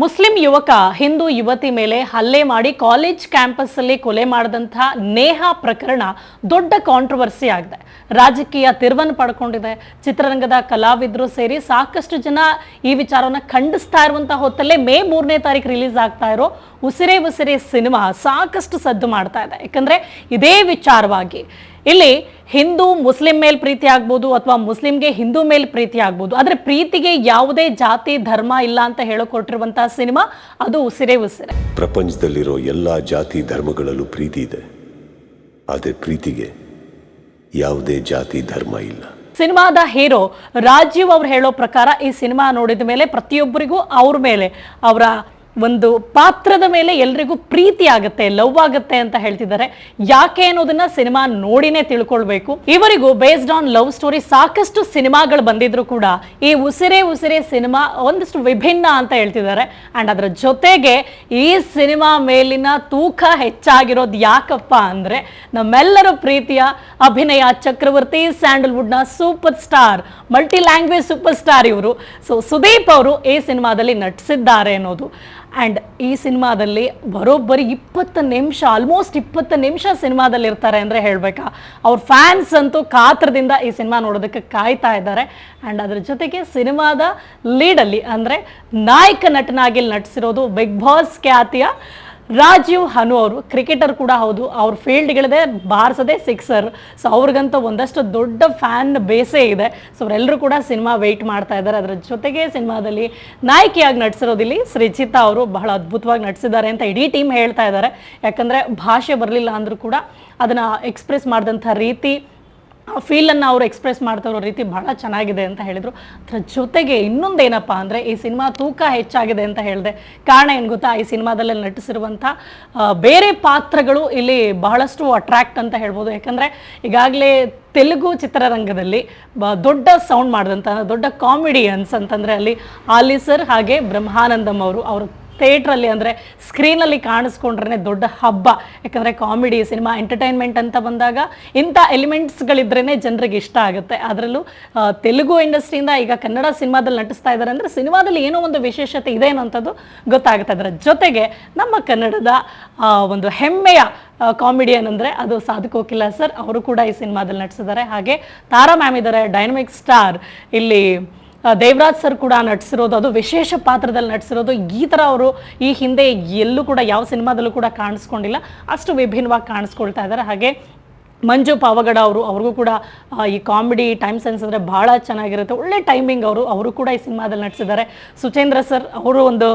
Muslim ಯುವಕ, ಹಿಂದೂ ಯುವತಿ ಮೇಲೆ ಹಲ್ಲೆ ಮಾಡಿ ಕಾಲೇಜ್ ಕ್ಯಾಂಪಸ್ ಅಲ್ಲಿ ಕೊಲೆ ಮಾಡಿದಂತಹ ನೇಹಾ ಪ್ರಕರಣ ದೊಡ್ಡ ಕಾಂಟ್ರವರ್ಸಿ ಆಗಿದೆ. ರಾಜಕೀಯ ತಿರುವನ್ನು ಪಡ್ಕೊಂಡಿದೆ. ಚಿತ್ರರಂಗದ ಕಲಾವಿದರು ಸೇರಿ ಸಾಕಷ್ಟು ಜನ ಈ ವಿಚಾರವನ್ನ ಖಂಡಿಸ್ತಾ ಇರುವಂತಹ ಹೊತ್ತಲ್ಲೇ ಮೇ ಮೂರನೇ ತಾರೀಕು ರಿಲೀಸ್ ಆಗ್ತಾ ಇರೋ ಉಸಿರೇ ಉಸಿರೇ ಸಿನಿಮಾ ಸಾಕಷ್ಟು ಸದ್ದು ಮಾಡ್ತಾ ಇದೆ. ಯಾಕಂದ್ರೆ ಇದೇ ವಿಚಾರವಾಗಿ ಇಲ್ಲಿ ಹಿಂದೂ ಮುಸ್ಲಿಂ ಮೇಲೆ ಪ್ರೀತಿ ಆಗ್ಬೋದು ಅಥವಾ ಮುಸ್ಲಿಂಗೆ ಹಿಂದೂ ಮೇಲೆ ಪ್ರೀತಿ ಆಗ್ಬೋದು. ಆದರೆ ಪ್ರೀತಿಗೆ ಯಾವುದೇ ಜಾತಿ ಧರ್ಮ ಇಲ್ಲ ಅಂತ ಹೇಳಿಕೊಟ್ಟಿರುವಂತಹ ಸಿನಿಮಾ ಅದು ಉಸಿರೇ ಉಸಿರೇ. ಪ್ರಪಂಚದಲ್ಲಿರೋ ಎಲ್ಲ ಜಾತಿ ಧರ್ಮಗಳಲ್ಲೂ ಪ್ರೀತಿ ಇದೆ. ಆದರೆ ಪ್ರೀತಿಗೆ ಯಾವುದೇ ಜಾತಿ ಧರ್ಮ ಇಲ್ಲ. ಸಿನಿಮಾದ ಹೀರೋ ರಾಜೀವ್ ಅವ್ರು ಹೇಳೋ ಪ್ರಕಾರ ಈ ಸಿನಿಮಾ ನೋಡಿದ ಮೇಲೆ ಪ್ರತಿಯೊಬ್ಬರಿಗೂ ಅವ್ರ ಮೇಲೆ ಅವರ ಒಂದು ಪಾತ್ರದ ಮೇಲೆ ಎಲ್ರಿಗೂ ಪ್ರೀತಿ ಆಗುತ್ತೆ ಲವ್ ಆಗುತ್ತೆ ಅಂತ ಹೇಳ್ತಿದ್ದಾರೆ. ಯಾಕೆ ಅನ್ನೋದನ್ನ ಸಿನಿಮಾ ನೋಡಿನೇ ತಿಳ್ಕೊಳ್ಬೇಕು. ಇವರಿಗೂ ಬೇಸ್ಡ್ ಆನ್ ಲವ್ ಸ್ಟೋರಿ ಸಾಕಷ್ಟು ಸಿನಿಮಾಗಳು ಬಂದಿದ್ರು ಕೂಡ ಈ ಉಸಿರೆ ಉಸಿರೆ ಸಿನಿಮಾ ಒಂದಷ್ಟು ವಿಭಿನ್ನ ಅಂತ ಹೇಳ್ತಿದ್ದಾರೆ. ಅಂಡ್ ಅದರ ಜೊತೆಗೆ ಈ ಸಿನಿಮಾ ಮೇಲಿನ ತೂಕ ಹೆಚ್ಚಾಗಿರೋದು ಯಾಕಪ್ಪ ಅಂದ್ರೆ ನಮ್ಮೆಲ್ಲರ ಪ್ರೀತಿಯ ಅಭಿನಯ ಚಕ್ರವರ್ತಿ ಸ್ಯಾಂಡಲ್ವುಡ್ನ super star multi language super star ಇವರು. ಸೊ ಸುದೀಪ್ ಅವರು ಈ ಸಿನಿಮಾದಲ್ಲಿ ನಟಿಸಿದ್ದಾರೆ ಅನ್ನೋದು. ಆ್ಯಂಡ್ ಈ ಸಿನಿಮಾದಲ್ಲಿ ಬರೋಬ್ಬರಿ ಇಪ್ಪತ್ತು ನಿಮಿಷ ಆಲ್ಮೋಸ್ಟ್ ಇಪ್ಪತ್ತು ನಿಮಿಷ ಸಿನಿಮಾದಲ್ಲಿ ಇರ್ತಾರೆ ಅಂದರೆ ಹೇಳಬೇಕಾ? ಅವ್ರ ಫ್ಯಾನ್ಸ್ ಅಂತೂ ಕಾತ್ರದಿಂದ ಈ ಸಿನಿಮಾ ನೋಡೋದಕ್ಕೆ ಕಾಯ್ತಾ ಇದ್ದಾರೆ. ಆ್ಯಂಡ್ ಅದ್ರ ಜೊತೆಗೆ ಸಿನಿಮಾದ ಲೀಡಲ್ಲಿ ಅಂದರೆ ನಾಯಕ ನಟನಾಗಿ ನಟಿಸಿರೋದು ಬಿಗ್ ಬಾಸ್ ಖ್ಯಾತಿಯ ರಾಜೀವ್ ಹನು ಅವರು ಕ್ರಿಕೆಟರ್ ಕೂಡ ಹೌದು, ಅವ್ರ ಫೀಲ್ಡ್ಗಳಿದೆ ಬಾರಿಸೋದೇ ಸಿಕ್ಸರ್ ಸೊ ಅವ್ರಿಗಂತೂ ಒಂದಷ್ಟು ದೊಡ್ಡ ಫ್ಯಾನ್ ಬೇಸೇ ಇದೆ. ಸೊ ಅವರೆಲ್ಲರೂ ಕೂಡ ಸಿನಿಮಾ ವೆಯ್ಟ್ ಮಾಡ್ತಾ ಇದ್ದಾರೆ. ಅದರ ಜೊತೆಗೆ ಸಿನಿಮಾದಲ್ಲಿ ನಾಯಕಿಯಾಗಿ ನಟಿಸಿರೋದಿಲ್ಲಿ ಸೃಜಿತಾ ಅವರು ಬಹಳ ಅದ್ಭುತವಾಗಿ ನಟಿಸಿದ್ದಾರೆ ಅಂತ ಇಡೀ ಟೀಮ್ ಹೇಳ್ತಾ ಇದ್ದಾರೆ. ಯಾಕಂದರೆ ಭಾಷೆ ಬರಲಿಲ್ಲ ಅಂದರೂ ಕೂಡ ಅದನ್ನು ಎಕ್ಸ್ಪ್ರೆಸ್ ಮಾಡಿದಂಥ ರೀತಿ ಆ ಫೀಲನ್ನು ಅವರು ಎಕ್ಸ್ಪ್ರೆಸ್ ಮಾಡ್ತಾ ಇರೋ ರೀತಿ ಬಹಳ ಚೆನ್ನಾಗಿದೆ ಅಂತ ಹೇಳಿದರು. ಅದರ ಜೊತೆಗೆ ಇನ್ನೊಂದೇನಪ್ಪ ಅಂದರೆ ಈ ಸಿನಿಮಾ ತೂಕ ಹೆಚ್ಚಾಗಿದೆ ಅಂತ ಹೇಳಿದೆ. ಕಾರಣ ಏನು ಗೊತ್ತಾ? ಈ ಸಿನಿಮಾದಲ್ಲಿ ನಟಿಸಿರುವಂಥ ಬೇರೆ ಪಾತ್ರಗಳು ಇಲ್ಲಿ ಬಹಳಷ್ಟು ಅಟ್ರಾಕ್ಟ್ ಅಂತ ಹೇಳ್ಬೋದು. ಯಾಕಂದರೆ ಈಗಾಗಲೇ ತೆಲುಗು ಚಿತ್ರರಂಗದಲ್ಲಿ ಬ, ದೊಡ್ಡ ಸೌಂಡ್ ಮಾಡಿದಂಥ ದೊಡ್ಡ ಕಾಮಿಡಿಯನ್ಸ್ ಅಂತಂದರೆ ಅಲ್ಲಿ ಆಲಿ ಸರ್ ಹಾಗೆ ಬ್ರಹ್ಮಾನಂದಂ ಅವರು ಅವರು ಥಿಯೇಟ್ರಲ್ಲಿ ಅಂದರೆ ಸ್ಕ್ರೀನಲ್ಲಿ ಕಾಣಿಸ್ಕೊಂಡ್ರೆ ದೊಡ್ಡ ಹಬ್ಬ. ಯಾಕಂದರೆ ಕಾಮಿಡಿ, ಸಿನಿಮಾ, ಎಂಟರ್ಟೈನ್ಮೆಂಟ್ ಅಂತ ಬಂದಾಗ ಇಂಥ ಎಲಿಮೆಂಟ್ಸ್ಗಳಿದ್ರೇ ಜನರಿಗೆ ಇಷ್ಟ ಆಗುತ್ತೆ. ಅದರಲ್ಲೂ ತೆಲುಗು ಇಂಡಸ್ಟ್ರಿಯಿಂದ ಈಗ ಕನ್ನಡ ಸಿನಿಮಾದಲ್ಲಿ ನಟಿಸ್ತಾ ಇದ್ದಾರೆ ಅಂದರೆ ಸಿನಿಮಾದಲ್ಲಿ ಏನೋ ಒಂದು ವಿಶೇಷತೆ ಇದೆ ಅನ್ನೋಂಥದ್ದು ಗೊತ್ತಾಗುತ್ತೆ. ಅದರ ಜೊತೆಗೆ ನಮ್ಮ ಕನ್ನಡದ ಒಂದು ಹೆಮ್ಮೆಯ ಕಾಮಿಡಿಯನ್ ಅಂದರೆ ಅದು ಸಾಧು ಕೋಕಿಲ ಸರ್. ಅವರು ಕೂಡ ಈ ಸಿನಿಮಾದಲ್ಲಿ ನಟಿಸಿದ್ದಾರೆ. ಹಾಗೆ ತಾರಾ ಮ್ಯಾಮ್ ಇದ್ದಾರೆ ಡೈನಮಿಕ್ ಸ್ಟಾರ್ ಇಲ್ಲಿ ದೇವರಾಜ್ ಸರ್ ಕೂಡ ನಟಿಸಿರೋದು, ಅದು ವಿಶೇಷ ಪಾತ್ರದಲ್ಲಿ ನಟಿಸಿರೋದು. ಈ ಥರ ಅವರು ಈ ಹಿಂದೆ ಎಲ್ಲೂ ಕೂಡ ಯಾವ ಸಿನಿಮಾದಲ್ಲೂ ಕೂಡ ಕಾಣಿಸ್ಕೊಂಡಿಲ್ಲ. ಅಷ್ಟು ವಿಭಿನ್ನವಾಗಿ ಕಾಣಿಸ್ಕೊಳ್ತಾ ಇದ್ದಾರೆ. ಹಾಗೆ ಮಂಜು ಪಾವಗಡ ಅವರು, ಅವ್ರಿಗೂ ಕೂಡ ಈ ಕಾಮಿಡಿ ಟೈಮ್ ಸೆನ್ಸ್ ಅಂದರೆ ಭಾಳ ಚೆನ್ನಾಗಿರುತ್ತೆ. ಒಳ್ಳೆ ಟೈಮಿಂಗ್ ಅವರು ಅವರು ಕೂಡ ಈ ಸಿನಿಮಾದಲ್ಲಿ ನಟಿಸಿದ್ದಾರೆ ಸುಚೇಂದ್ರ ಸರ್, ಅವರು ಒಂದು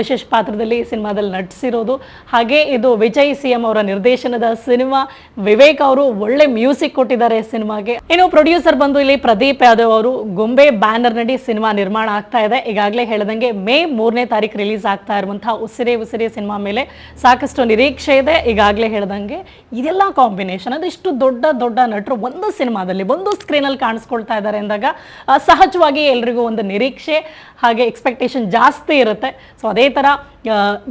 ವಿಶೇಷ ಪಾತ್ರದಲ್ಲಿ ಈ ಸಿನಿಮಾದಲ್ಲಿ ನಟಿಸಿರೋದು ಹಾಗೆ ಇದು ವಿಜಯ್ ಸಿ ಎಂ ಅವರ ನಿರ್ದೇಶನದ ಸಿನಿಮಾ. ವಿವೇಕ್ ಅವರು ಒಳ್ಳೆ ಮ್ಯೂಸಿಕ್ ಕೊಟ್ಟಿದ್ದಾರೆ ಸಿನಿಮಾಗೆ. ಇನ್ನು ಪ್ರೊಡ್ಯೂಸರ್ ಬಂದು ಇಲ್ಲಿ ಪ್ರದೀಪ್ ಯಾದವ್ ಅವರು, ಗೊಂಬೆ ಬ್ಯಾನರ್ ನಡಿ ಸಿನಿಮಾ ನಿರ್ಮಾಣ ಆಗ್ತಾ ಇದೆ. ಈಗಾಗಲೇ ಹೇಳ್ದಂಗೆ ಮೇ ಮೂರನೇ ತಾರೀಕು ರಿಲೀಸ್ ಆಗ್ತಾ ಇರುವಂತಹ ಉಸಿರೇ ಉಸಿರೇ ಸಿನಿಮಾ ಮೇಲೆ ಸಾಕಷ್ಟು ನಿರೀಕ್ಷೆ ಇದೆ. ಈಗಾಗಲೇ ಹೇಳ್ದಂಗೆ ಇದೆಲ್ಲ ಕಾಂಬಿನೇಷನ್. ಅದೆಷ್ಟು ದೊಡ್ಡ ದೊಡ್ಡ ನಟರು ಒಂದು ಸಿನಿಮಾದಲ್ಲಿ, ಒಂದು ಸ್ಕ್ರೀನಲ್ಲಿ ಕಾಣಿಸ್ಕೊಳ್ತಾ ಇದ್ದಾರೆ ಅಂದಾಗ ಸಹಜವಾಗಿ ಎಲ್ರಿಗೂ ಒಂದು ನಿರೀಕ್ಷೆ, ಹಾಗೆ ಎಕ್ಸ್ಪೆಕ್ಟೇಷನ್ ಜಾಸ್ತಿ ಇರುತ್ತೆ. ಸೊ ಅದೇ ಥರ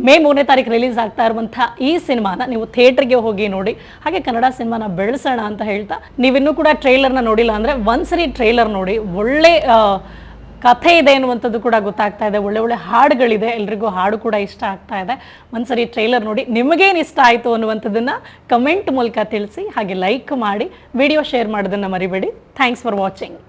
ಮೇ ಮೂರನೇ ತಾರೀಕು ರಿಲೀಸ್ ಆಗ್ತಾ ಇರುವಂಥ ಈ ಸಿನಿಮಾನ ನೀವು ಥಿಯೇಟ್ರಿಗೆ ಹೋಗಿ ನೋಡಿ, ಹಾಗೆ ಕನ್ನಡ ಸಿನಿಮಾನ ಬೆಳೆಸೋಣ ಅಂತ ಹೇಳ್ತಾ, ನೀವಿನ್ನೂ ಕೂಡ ಟ್ರೈಲರ್ನ ನೋಡಿಲ್ಲ ಅಂದರೆ ಒಂದ್ಸರಿ ಟ್ರೈಲರ್ ನೋಡಿ, ಒಳ್ಳೆ ಕಥೆ ಇದೆ ಅನ್ನುವಂಥದ್ದು ಕೂಡ ಗೊತ್ತಾಗ್ತಾ ಇದೆ. ಒಳ್ಳೆ ಒಳ್ಳೆ ಹಾಡುಗಳಿದೆ. ಎಲ್ರಿಗೂ ಹಾಡು ಕೂಡ ಇಷ್ಟ ಆಗ್ತಾ ಇದೆ. ಒಂದ್ಸರಿ ಟ್ರೈಲರ್ ನೋಡಿ ನಿಮಗೇನು ಇಷ್ಟ ಆಯಿತು ಅನ್ನುವಂಥದ್ದನ್ನು ಕಮೆಂಟ್ ಮೂಲಕ ತಿಳಿಸಿ, ಹಾಗೆ ಲೈಕ್ ಮಾಡಿ ವಿಡಿಯೋ ಶೇರ್ ಮಾಡೋದನ್ನು ಮರಿಬೇಡಿ. Thanks for watching